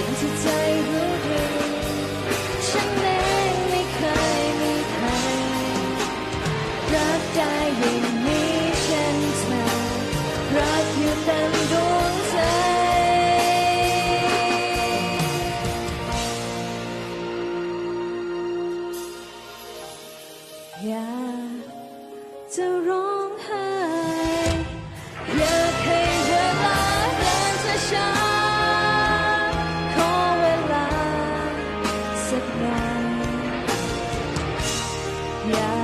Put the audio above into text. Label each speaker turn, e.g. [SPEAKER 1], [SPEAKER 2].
[SPEAKER 1] สิ่งที่ใจรู้ดีฉันเองไม่เคยมีใครรักได้อย่นี้ฉันเธรักอยู่เต็มดวงใจอยาจะร้อง อยาก